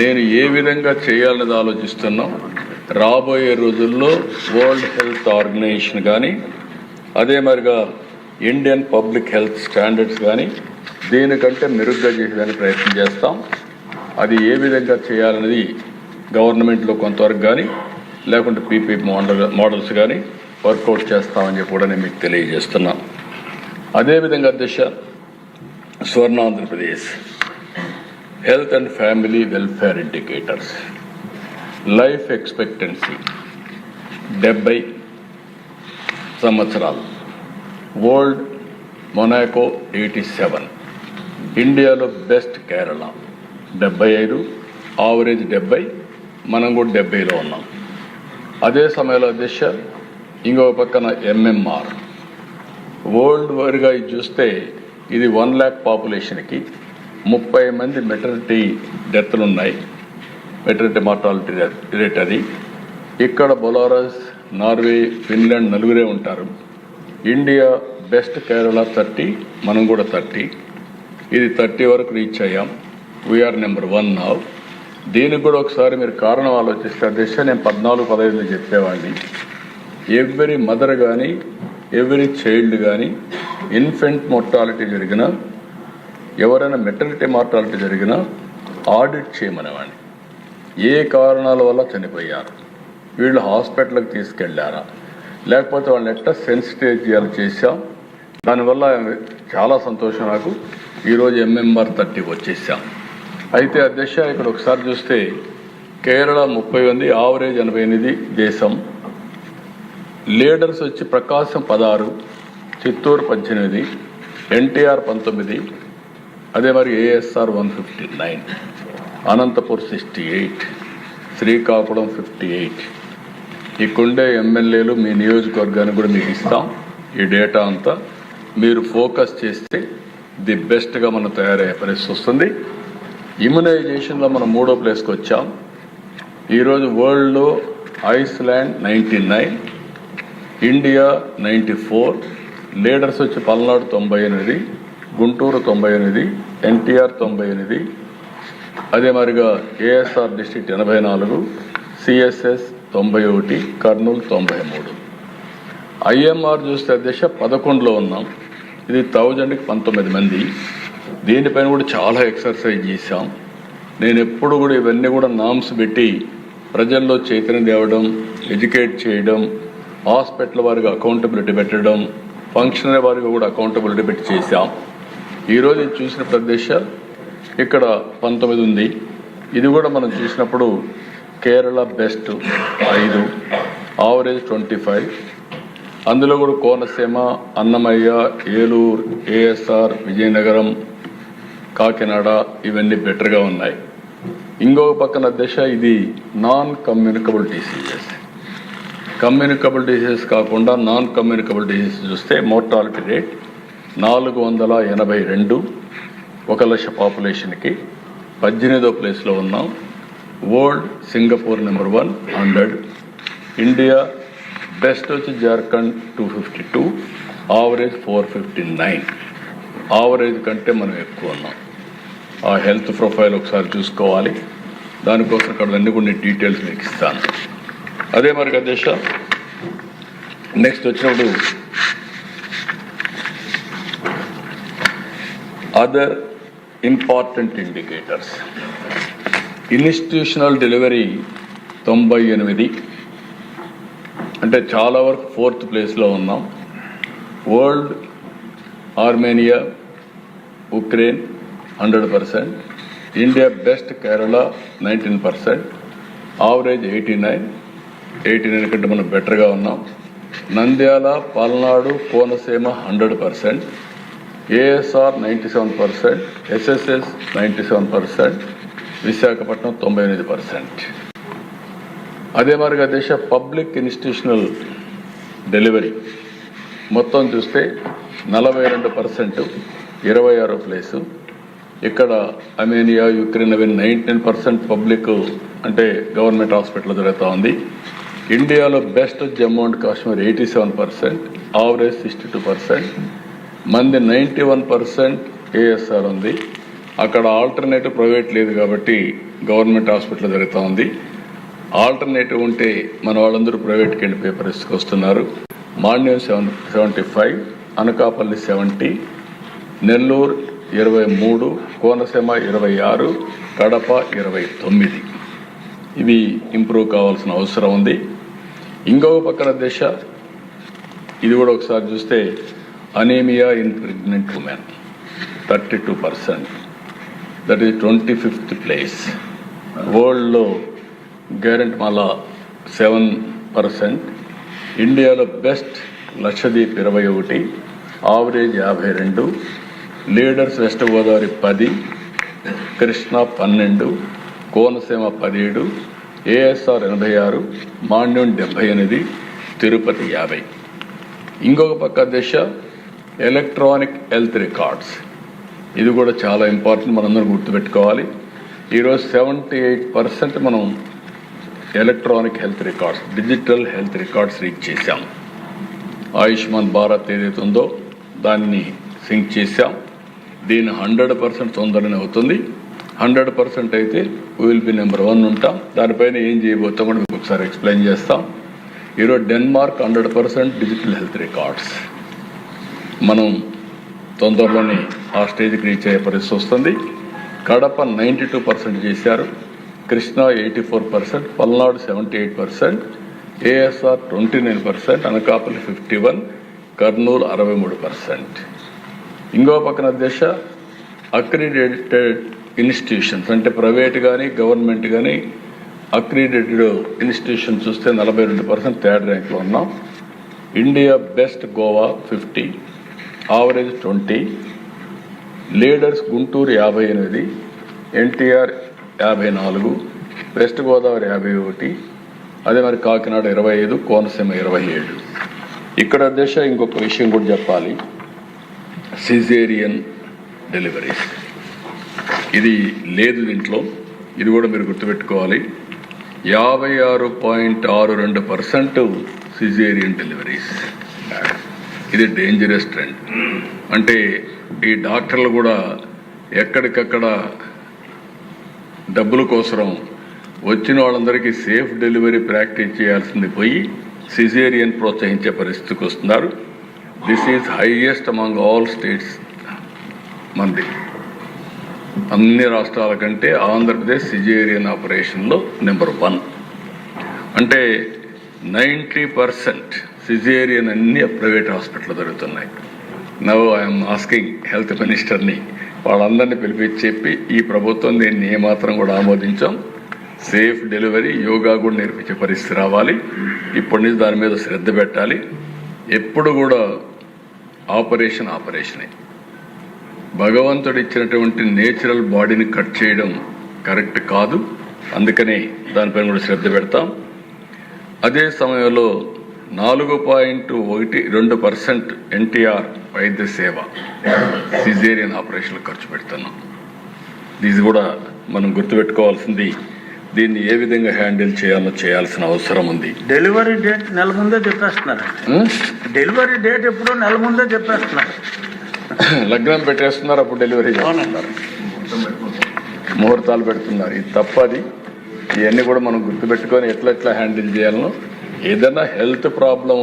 నేను ఏ విధంగా చేయాలనేది ఆలోచిస్తున్నాం. రాబోయే రోజుల్లో వరల్డ్ హెల్త్ ఆర్గనైజేషన్ కానీ అదే మరిగా ఇండియన్ పబ్లిక్ హెల్త్ స్టాండర్డ్స్ కానీ దీనికంటే మెరుగ్గా చేసేదానికి ప్రయత్నం చేస్తాం. అది ఏ విధంగా చేయాలనేది గవర్నమెంట్లో కొంతవరకు కానీ లేకుంటే పీపీ మోడల్ మోడల్స్ కానీ వర్కౌట్ చేస్తామని చెప్పి కూడా నేను మీకు తెలియజేస్తున్నాను అదేవిధంగా దిశ Swarna Andhra Pradesh health and family welfare indicators. Life expectancy డెబ్బై సంవత్సరాలు. World Monaco eighty seven. ఇండియాలో బెస్ట్ కేరళ. డెబ్బై ఐదు. ఆవరేజ్ డెబ్బై. మనం కూడా డెబ్బైలో ఉన్నాం. అదే సమయంలో దిశ ఇంకొక పక్కన ఎంఎంఆర్. వరల్డ్ వైడ్గా ఇది చూస్తే ఇది వన్ ల్యాక్ పాపులేషన్కి ముప్పై మంది మెటర్నిటీ డెత్లు ఉన్నాయి. మెటర్నిటీ మార్టాలిటీ రేట్ అది. ఇక్కడ బొలారస్ నార్వే ఫిన్లాండ్ నలుగురే ఉంటారు. ఇండియా బెస్ట్ కేరళ థర్టీ మనం కూడా థర్టీ ఇది థర్టీ వరకు రీచ్ అయ్యాం. వీఆర్ నెంబర్ వన్ నావ్ దీనికి కూడా ఒకసారి మీరు కారణం ఆలోచిస్తే దిశ నేను పద్నాలుగు పదహైదు చెప్పేవాడిని. ఎవ్రీ మదర్ కానీ ఎవ్రీ చైల్డ్ కానీ ఇన్ఫెంట్ మొర్టాలిటీ జరిగినా ఎవరైనా మెటర్నిటీ మార్టాలిటీ జరిగినా ఆడిట్ చేయమనేవాడిని. ఏ కారణాల వల్ల చనిపోయారు? వీళ్ళు హాస్పిటల్కి తీసుకెళ్ళారా లేకపోతే వాళ్ళని ఎట్లా సెన్సిటైజ్ చేశాం? దానివల్ల చాలా సంతోషం నాకు. ఈరోజు ఎంఎంఆర్ థర్టీ వచ్చేసాం. అయితే అధ్యక్ష ఇక్కడ ఒకసారి చూస్తే కేరళ ముప్పై మంది ఆవరేజ్ ఎనభై ఎనిమిది దేశం. లీడర్స్ వచ్చి ప్రకాశం పదహారు చిత్తూరు పద్దెనిమిది ఎన్టీఆర్ పంతొమ్మిది అదే మరి ASR one fifty nine Anantapur sixty eight Srikakulam fifty eight ఇక్కడుండే ఎమ్మెల్యేలు మీ నియోజకవర్గానికి కూడా మీకు ఇస్తాం. ఈ డేటా అంతా మీరు ఫోకస్ చేస్తే ది బెస్ట్గా మనం తయారయ్యే పరిస్థితి వస్తుంది. ఇమ్యునైజేషన్లో మనం మూడో ప్లేస్కి వచ్చాం. ఈరోజు వరల్డ్లో Iceland ninety nine India ninety four leaders వచ్చి పల్నాడు తొంభై ఎనిమిది గుంటూరు తొంభై ఎనిమిది ఎన్టీఆర్ తొంభై ఎనిమిది అదే మరిగా ఏఎస్ఆర్ డిస్టిక్ ఎనభై నాలుగు సిఎస్ఎస్ తొంభై ఒకటి కర్నూలు తొంభై మూడు. ఐఎంఆర్ చూస్తే అధ్యక్ష పదకొండులో ఉన్నాం. ఇది థౌజండ్కి పంతొమ్మిది మంది. దీనిపైన కూడా చాలా ఎక్సర్సైజ్ చేశాం. నేను ఎప్పుడు కూడా ఇవన్నీ కూడా నామ్స్ పెట్టి ప్రజల్లో చైతన్యం తేవడం ఎడ్యుకేట్ చేయడం హాస్పిటల్ వారికి అకౌంటబిలిటీ పెట్టడం ఫంక్షనరీ వారికి కూడా అకౌంటబిలిటీ పెట్టి చేశాం. ఈరోజు చూసిన ప్రదేశాలు ఇక్కడ పంతొమ్మిది ఉంది. ఇది కూడా మనం చూసినప్పుడు కేరళ బెస్ట్ ఐదు ఆవరేజ్ ట్వంటీ ఫైవ్. అందులో కూడా కోనసీమ అన్నమయ్య ఏలూరు ఏఎస్ఆర్ విజయనగరం కాకినాడ ఇవన్నీ బెటర్గా ఉన్నాయి. ఇంకొక పక్కన దశ ఇది non communicable diseases communicable diseases కాకుండా నాన్ కమ్యూనికబుల్ డిసీజెస్ చూస్తే మోర్టాలిటీ రేట్ నాలుగు వందల ఎనభై రెండు ఒక లక్ష పాపులేషన్కి పద్దెనిమిదో ప్లేస్లో ఉన్నాం. World Singapore number one hundred. India best వచ్చి Jharkhand two fifty two average four fifty nine. Average కంటే మనం ఎక్కువ ఉన్నాం. ఆ హెల్త్ ప్రొఫైల్ ఒకసారి చూసుకోవాలి. దానికోసం ఇక్కడ అన్ని కొన్ని డీటెయిల్స్ మీకు ఇస్తాను. అదే మరి అధ్యక్ష నెక్స్ట్ వచ్చినప్పుడు other important indicators institutional delivery తొంభై ఎనిమిది. అంటే చాలా వరకు ఫోర్త్ ప్లేస్లో ఉన్నాం. World Armenia Ukraine hundred percent India best Kerala nineteen percent average eighty nine eighty nine కంటే మనం బెటర్గా ఉన్నాం. Nandyal Palnadu Konaseema hundred percent ASR ninety seven percent SSS ninety seven percent Visakhapatnam తొంభై ఎనిమిది పర్సెంట్ అదే మరిగా దేశ పబ్లిక్ ఇన్స్టిట్యూషనల్ డెలివరీ మొత్తం చూస్తే నలభై రెండు పర్సెంట్ ఇరవై ఆరో ప్లేసు. ఇక్కడ అమేనియా యుక్రెయిన్ అవి నైన్టీన్ పర్సెంట్ పబ్లిక్ అంటే గవర్నమెంట్ హాస్పిటల్ జరుగుతూ ఉంది. ఇండియాలో best Jammu and Kashmir eighty seven percent average sixty two percent మంది నైంటీ వన్ పర్సెంట్ ఏఎస్ఆర్ ఉంది. అక్కడ ఆల్టర్నేటివ్ ప్రైవేట్ లేదు కాబట్టి గవర్నమెంట్ హాస్పిటల్ జరుగుతూ ఉంది. ఆల్టర్నేటివ్ ఉంటే మన వాళ్ళందరూ ప్రైవేట్కి వెళ్ళిపోయే పరిస్థితికి వస్తున్నారు Manyam seven seventy five Anakapalli seventy Nellore ఇరవై మూడు కోనసీమ ఇరవై ఆరు కడప ఇరవై తొమ్మిది. ఇవి ఇంప్రూవ్ కావాల్సిన అవసరం ఉంది. ఇంకొక పక్కన దిశ ఇది కూడా ఒకసారి చూస్తే anaemia in pregnant women thirty two percent that is twenty fifth place వరల్డ్లో గ్యారెంట్ మాలా సెవెన్ పర్సెంట్ ఇండియాలో బెస్ట్ లక్షదీప్ ఇరవై ఒకటి ఆవరేజ్ యాభై రెండు. లీడర్స్ వెస్ట్ గోదావరి పది కృష్ణా పన్నెండు కోనసీమ పదిహేడు ఏఎస్ఆర్ ఎనభై ఆరు మాండ్యం డెబ్భై ఎనిమిది తిరుపతి యాభై. ఇంకొక పక్క దిశ ఎలక్ట్రానిక్ హెల్త్ రికార్డ్స్ ఇది కూడా చాలా ఇంపార్టెంట్ మనందరం గుర్తుపెట్టుకోవాలి. ఈరోజు సెవెంటీ ఎయిట్ పర్సెంట్ మనం electronic health records digital health records reach చేశాం. ఆయుష్మాన్ భారత్ ఏదైతే ఉందో దాన్ని సింక్ చేశాం. దీని హండ్రెడ్ పర్సెంట్ తొందరనే అవుతుంది. హండ్రెడ్ పర్సెంట్ అయితే విల్ బి నెంబర్ వన్ ఉంటాం. దానిపైన ఏం చేయబోతాం కూడా మీకు ఒకసారి ఎక్స్ప్లెయిన్ చేస్తాం. ఈరోజు Denmark hundred percent digital health records మనం తొందరలోనే ఆ స్టేజ్కి రీచ్ అయ్యే పరిస్థితి వస్తుంది. కడప నైంటీ టూ పర్సెంట్ చేశారు. Krishna eighty four percent Palnadu seventy eight percent ASR twenty nine percent Anakapalli fifty one Kurnool అరవై మూడు పర్సెంట్. ఇంకో పక్కన దశ అక్రిడేటెడ్ ఇన్స్టిట్యూషన్స్ అంటే ప్రైవేట్ కానీ గవర్నమెంట్ కానీ అక్రిడేటెడ్ ఇన్స్టిట్యూషన్ చూస్తే నలభై రెండు పర్సెంట్ థర్డ్ ర్యాంక్లో ఉన్నాం. India best Goa fifty average twenty leaders Guntur యాభై ఎనిమిది. ఎన్టీఆర్ యాభై నాలుగు. వెస్ట్ గోదావరి యాభై ఒకటి. అదే మరి కాకినాడ ఇరవై ఐదు కోనసీమ ఇరవై ఏడు. ఇక్కడ దశ ఇంకొక విషయం కూడా చెప్పాలి. సిజేరియన్ డెలివరీస్ ఇది లేదు దీంట్లో. ఇది కూడా మీరు గుర్తుపెట్టుకోవాలి. యాభై ఆరు పాయింట్ ఆరు రెండు పర్సెంట్ సిజేరియన్ డెలివరీస్ ఇది డేంజరస్ ట్రెండ్ అంటే ఈ డాక్టర్లు కూడా ఎక్కడికక్కడ డబ్బుల కోసరం వచ్చిన వాళ్ళందరికీ సేఫ్ డెలివరీ ప్రాక్టీస్ చేయాల్సింది పోయి సిజేరియన్ ప్రోత్సహించే పరిస్థితికి వస్తున్నారు. This is highest among all states మంది. అన్ని రాష్ట్రాల కంటే ఆంధ్రప్రదేశ్ సిజేరియన్ ఆపరేషన్లో నెంబర్ వన్ అంటే నైంటీ పర్సెంట్ సిజేరియన్ అన్ని ప్రైవేట్ హాస్పిటల్ జరుగుతున్నాయి. నవ్ ఐఎమ్ ఆస్కింగ్ హెల్త్ మినిస్టర్ని వాళ్ళందరినీ పిలిపించి చెప్పి ఈ ప్రభుత్వం దీన్ని ఏమాత్రం కూడా ఆమోదించాం. సేఫ్ డెలివరీ యోగా కూడా నేర్పించే పరిస్థితి రావాలి. ఇప్పటి నుంచి దాని మీద శ్రద్ధ పెట్టాలి. ఎప్పుడు కూడా ఆపరేషన్ ఆపరేషనే. భగవంతుడు ఇచ్చినటువంటి నేచురల్ బాడీని కట్ చేయడం కరెక్ట్ కాదు. అందుకనే దానిపైన కూడా శ్రద్ధ పెడతాం. అదే సమయంలో నాలుగు పాయింట్ ఒకటి రెండు పర్సెంట్ ఎన్టీఆర్ వైద్య సేవ. సిజేరియన్ ఆపరేషన్లు ఖర్చు పెడుతున్నాం. ఇది కూడా మనం గుర్తుపెట్టుకోవాల్సింది దీన్ని ఏ విధంగా హ్యాండిల్ చేయాలో చేయాల్సిన అవసరం ఉంది. డెలివరీ డేట్ నెల ముందే చెప్పేస్తున్నారు? డెలివరీ డేట్ ఎప్పుడో నెల ముందే చెప్పేస్తున్నారు. లగ్నం పెట్టేస్తున్నారు అప్పుడు డెలివరీ చేస్తున్నారు. ముహూర్తాలు పెడుతున్నారు. ఇది తప్పది. ఇవన్నీ కూడా మనం గుర్తుపెట్టుకొని ఎట్లా ఎట్లా హ్యాండిల్ చేయాలనో ఏదైనా హెల్త్ ప్రాబ్లం